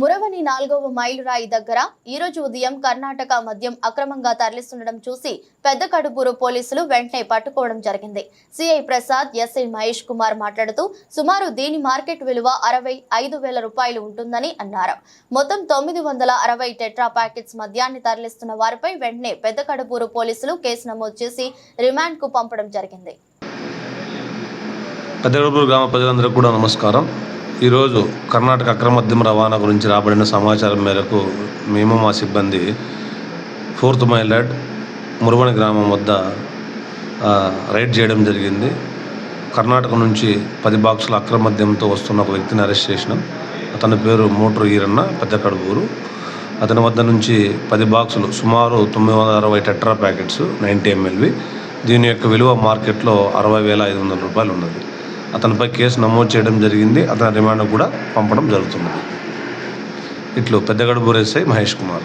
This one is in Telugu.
మురవని నాలుగవ మైలురాయి దగ్గర ఈ రోజు ఉదయం కర్ణాటక మద్యం అక్రమంగా తరలిస్తుండడం చూసి పెద్ద కడుపూరు పోలీసులు వెంటనే పట్టుకోవడం జరిగింది. సిఐ ప్రసాద్ ఎస్ఐ మహేష్ కుమార్ మాట్లాడుతూ సుమారు దీని మార్కెట్ విలువ అరవై ఐదు వేల రూపాయలు ఉంటుందని అన్నారు. మొత్తం తొమ్మిది వందల అరవై టెట్రా ప్యాకెట్స్ మద్యాన్ని తరలిస్తున్న వారిపై వెంటనే పెద్ద కడుపూరు పోలీసులు కేసు నమోదు చేసి రిమాండ్కు పంపడం జరిగింది. పెద్దగడపూరు గ్రామ ప్రజలందరికీ కూడా నమస్కారం. ఈరోజు కర్ణాటక అక్రమ మద్యం రవాణా గురించి రాబడిన సమాచారం మేరకు మేము మా సిబ్బంది ఫోర్త్ మైల్ యార్డ్ మురువని గ్రామం వద్ద రైడ్ చేయడం జరిగింది. కర్ణాటక నుంచి పది బాక్సుల అక్రమ మద్యంతో వస్తున్న ఒక వ్యక్తిని అరెస్ట్ చేసినాం. అతని పేరు మోటరు ఈరన్న పెద్ద కడుపూరు అతని వద్ద నుంచి పది బాక్సులు సుమారు తొమ్మిది వందల అరవై టెట్రా ప్యాకెట్స్ నైంటీ ఎంఎల్వి. దీని యొక్క విలువ మార్కెట్లో అరవై వేల ఐదు వందల రూపాయలు ఉన్నది. అతనిపై కేసు నమోదు చేయడం జరిగింది. అతని రిమాండ్ కూడా పంపడం జరుగుతున్నది. ఇట్లు పెద్దగడబూర్ ఎస్ఐ మహేష్ కుమార్.